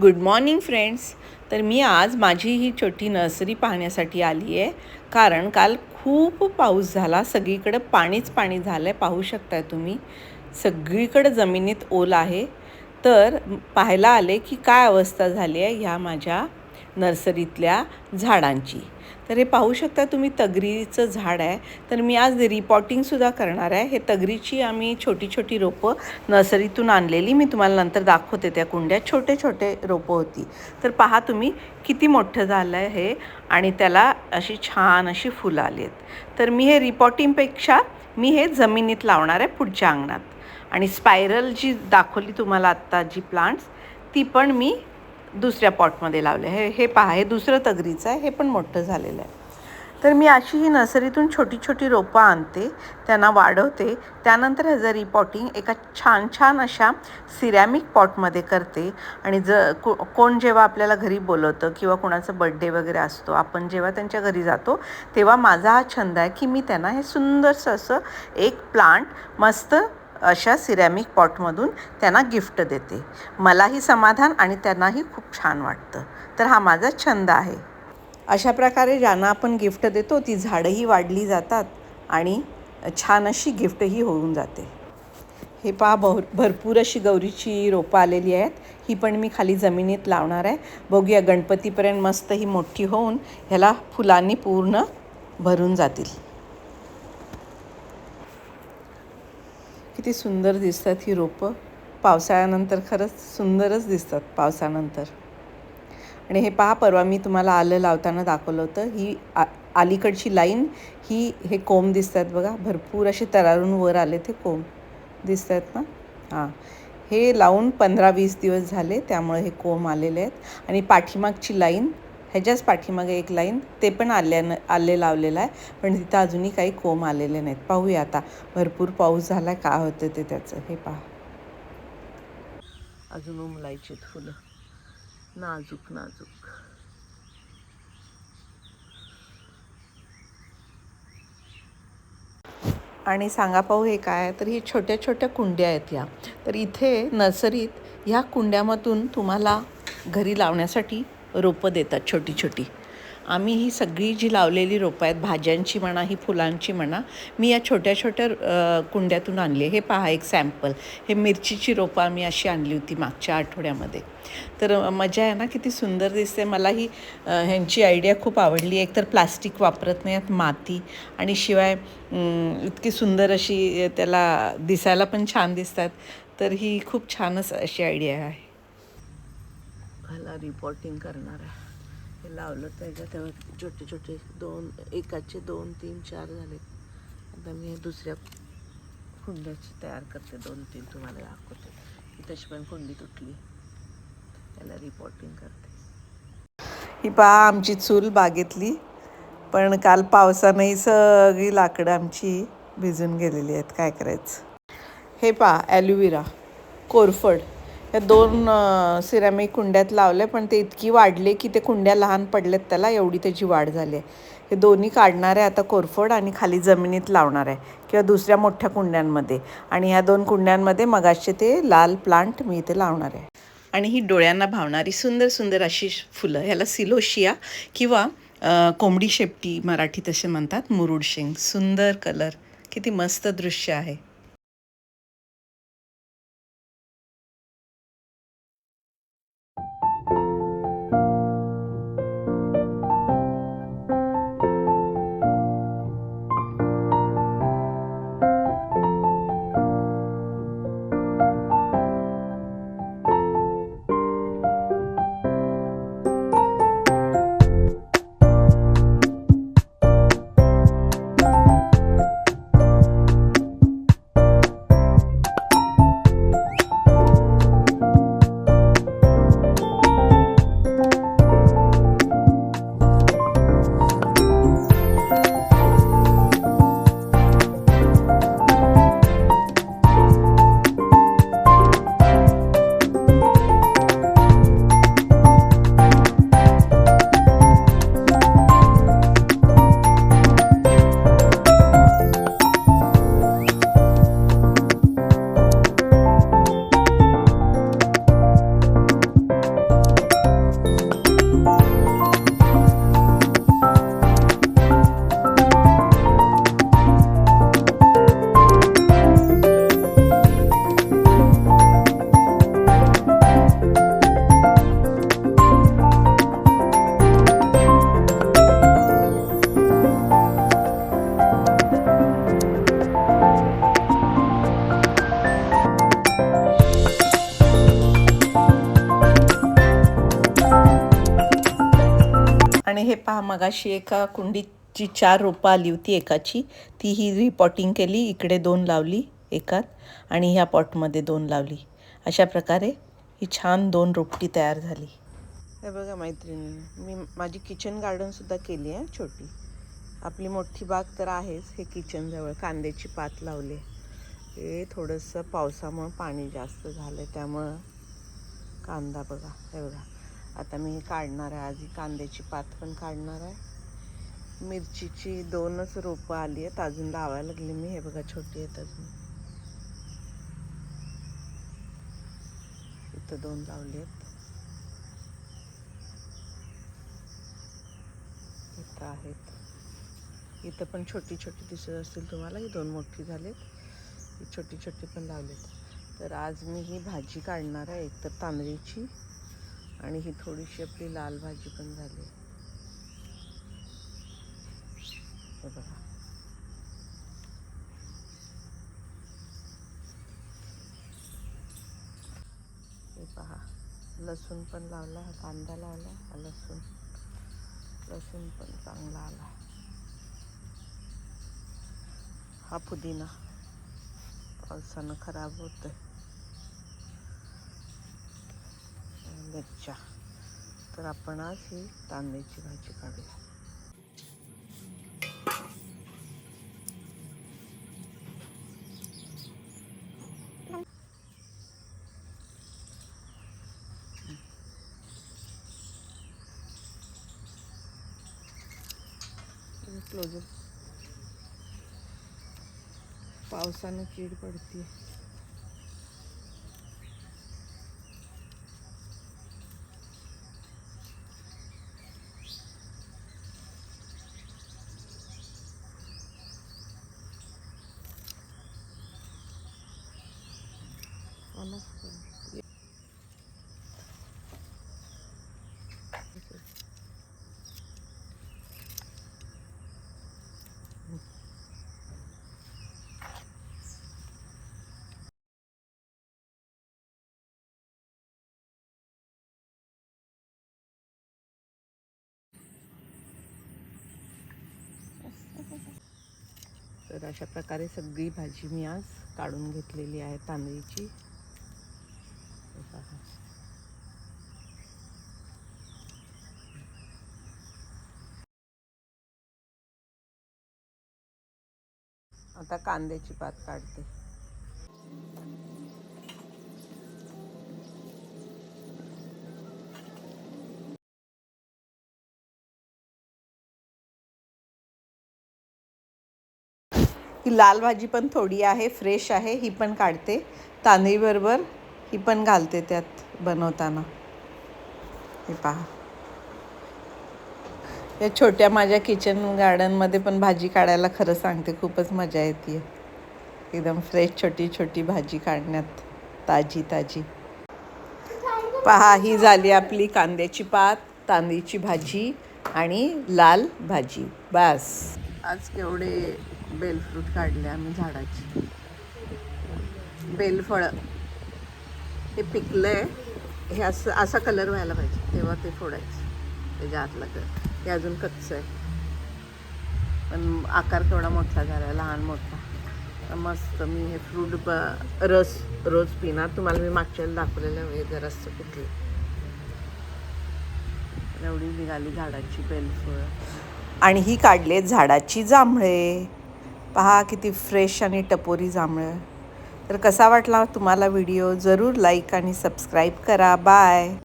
Good morning friends तर मी आज माझी ही छोटी नर्सरी पाहण्यासाठी आली आहे. कारण काल खूप पाऊस झाला. सगळीकडं पाणीच पाणी झालं आहे पाहू शकताय तुम्ही. सगळीकडं जमिनीत ओल आहे. तर पाहायला आले की काय अवस्था झाली आहे ह्या माझ्या नर्सरीतल्या झाडांची. तर हे पाहू शकता तुम्ही तगरीचं झाड आहे. तर मी आज रिपॉटिंगसुद्धा करणार आहे. हे तगरीची आम्ही छोटी छोटी रोपं नर्सरीतून आणलेली. मी तुम्हाला नंतर दाखवते त्या कुंड्यात छोटे छोटे रोपं होती. तर पहा तुम्ही किती मोठं झालं आहे हे आणि त्याला अशी छान अशी फुलं आली आहेत. तर मी हे रिपॉटिंगपेक्षा मी हे जमिनीत लावणार आहे पुढच्या अंगणात. आणि स्पायरल जी दाखवली तुम्हाला आत्ता जी प्लांट्स ती पण मी दुसऱ्या पॉटमध्ये लावले. हे हे पहा हे दुसरं तगरीचं आहे हे पण मोठं झालेलं आहे. तर मी अशी ही नर्सरीतून छोटी छोटी रोपं आणते त्यांना वाढवते त्यानंतर ह्याचं रिपॉटिंग एका छान छान अशा सिरॅमिक पॉटमध्ये करते. आणि ज को कोण जेव्हा आपल्याला घरी बोलवतं किंवा कोणाचं बड्डे वगैरे असतो आपण जेव्हा त्यांच्या घरी जातो तेव्हा माझा हा छंद आहे की मी त्यांना हे सुंदरसं असं एक प्लांट मस्त अशा सिरॅमिक पॉटमधून त्यांना गिफ्ट देते. मलाही समाधान आणि त्यांनाही खूप छान वाटतं. तर हा माझा छंद आहे. अशा प्रकारे ज्यांना आपण गिफ्ट देतो ती झाडंही वाढली जातात आणि छान अशी गिफ्टही होऊन जाते. हे पहा भर भरपूर अशी गौरीची रोपं आलेली आहेत. ही पण मी खाली जमिनीत लावणार आहे. बघूया गणपतीपर्यंत मस्त ही मोठी होऊन ह्याला फुलांनी पूर्ण भरून जातील. किती सुंदर दिसतात ही रोपं. पावसाळ्यानंतर खरंच सुंदरच दिसतात पावसानंतर. आणि हे पहा परवा मी तुम्हाला आलं लावताना दाखवलं होतं. ही आ अलीकडची लाईन ही हे कोंब दिसत आहेत बघा. भरपूर असे तरारून वर आले ते कोंब. दिसत आहेत ना? हां. हे लावून पंधरा वीस दिवस झाले त्यामुळे हे कोंब आलेले आहेत. आणि पाठीमागची लाईन ह्याच्याच पाठीमागे एक लाईन ते पण आल्यानं आले लावलेलं आहे. पण तिथं अजूनही काही कोंब आलेले नाहीत. पाहूया आता. भरपूर पाऊस झाला का होतं ते त्याचं? हे पहा. अजून उमलायची फुलं. नाजूक नाजूक. आणि सांगा पाहू हे काय तर ही छोट्या छोट्या कुंड्या आहेत ह्या तर इथे नर्सरीत ह्या कुंड्यामधून तुम्हाला घरी लावण्यासाठी रोपं देतात छोटी छोटी. आम्ही ही सगळी जी लावलेली रोपं आहेत भाज्यांची म्हणा ही फुलांची म्हणा मी या छोट्या छोट्या कुंड्यातून आणली आहे. हे पहा एक सॅम्पल. हे मिरचीची रोपं आम्ही अशी आणली होती मागच्या आठवड्यामध्ये. तर मजा आहे ना किती सुंदर दिसते. मला ही ह्यांची आयडिया खूप आवडली. एक तर प्लास्टिक वापरत नाहीत माती आणि शिवाय इतकी सुंदर अशी त्याला दिसायला पण छान दिसतात. तर ही खूप छानच अशी आयडिया आहे. ह्याला रिपोर्टिंग करणार आहे. हे लावलं त्याच्या तेव्हा छोटे छोटे दोन एकाचे दोन तीन चार झाले आता मी दुसऱ्या कुंड्याची तयार करते. दोन तीन तुम्हाला दाखवते. तशी पण कुंडी तुटली. त्याला रिपोर्टिंग करते. ही पहा आमची चूल बागेतली. पण काल पावसानंही सगळी लाकडं आमची भिजून गेलेली आहेत. काय करायचं? हे पहा ॲलोविरा कोरफड. या दोन सिरॅमिक कुंड्यात लावले पण ते इतकी वाढले की ते कुंड्या लहान पडलेत त्याला एवढी त्याची वाढ झाली आहे. हे दोन्ही काढणार आहे आता कोरफड आणि खाली जमिनीत लावणार आहे किंवा दुसऱ्या मोठ्या कुंड्यांमध्ये. आणि ह्या दोन कुंड्यांमध्ये मगाचे ते लाल प्लांट मी इथे लावणार आहे. आणि ही डोळ्यांना भावणारी सुंदर सुंदर अशी फुलं ह्याला सिलोशिया किंवा कोंबडी शेपटी मराठीत असे म्हणतात मुरुड शेंग सुंदर कलर. किती मस्त दृश्य आहे. आणि हे पहा मगाशी एका कुंडीची चार रोपं आली होती एकाची. ती ही रिपॉटिंग केली इकडे दोन लावली एकात आणि ह्या पॉटमध्ये दोन लावली. अशा प्रकारे ही छान दोन रोपटी तयार झाली. हे बघा मैत्रिणी मी माझी किचन गार्डनसुद्धा केली आहे छोटी. आपली मोठी बाग तर आहेच हे किचनजवळ कांद्याची पात लावली. हे थोडंसं पावसामुळं पाणी जास्त झालं त्यामुळं कांदा बघा हे बघा. आता मी हे काढणार आहे. आधी कांद्याची पात पण काढणार आहे. मिरचीची दोनच रोपं आली आहेत. अजून लावायला लागली मी. हे बघा छोटी आहेत अजून. इथं दोन लावली आहेत. इथं आहेत. इथं पण छोटी छोटी दिसत असतील तुम्हाला. ही दोन मोठी झालीत. ही छोटी छोटी पण लावलीत. तर आज मी ही भाजी काढणार आहे. एक तर तांदळीची. आणि ही थोडीशी आपली लाल भाजी पण झाली. हे बघा. हे पहा लसूण पण लावला हा कांदा लावला हा लसूण. लसूण पण चांगला आला. हा पुदिना. पावसानं खराब होतं मिरच्या. तर आपण आज ही तांदळाची भाजी काढूया. क्लोजर पावसानं कीड पडते तर अशा प्रकारे सगळी भाजी मी आज काढून घेतलेली आहे तांदळीची. आता कांद्याची पात काढते. ही लाल भाजी पण थोडी आहे फ्रेश आहे ही पण काढते. तांदळीबरोबर ही पण घालते त्यात बनवताना. हे पहा. या छोट्या माझ्या किचन गार्डनमध्ये पण भाजी काढायला खरं सांगते खूपच मजा येते. एकदम फ्रेश छोटी छोटी भाजी काढण्यात ताजी ताजी. पहा ही झाली आपली कांद्याची पात तांदळीची भाजी आणि लाल भाजी. बस. आज केवढे बेलफ्रूट काढले आम्ही झाडाची. बेलफळं. हे पिकलं आहे हे असं असा कलर व्हायला पाहिजे. तेव्हा ते फोडायचं. त्याच्या आतला कलर हे अजून कच्चं आहे. पण आकार केवढा मोठा झाला लहान मोठा. मस्त मी हे फ्रूट ब रस रोज पिणार. तुम्हाला मी मागच्या दाखवलेलं वेगळं रसचं कुठलं. एवढी निघाली झाडाची बेलफळ. आणि ही काढले झाडाची जांभळे. पहा किती फ्रेश आणि टपोरी जांभळं. तर कसा वाटला तुम्हाला व्हिडिओ? जरूर लाईक आणि सबस्क्राईब करा. बाय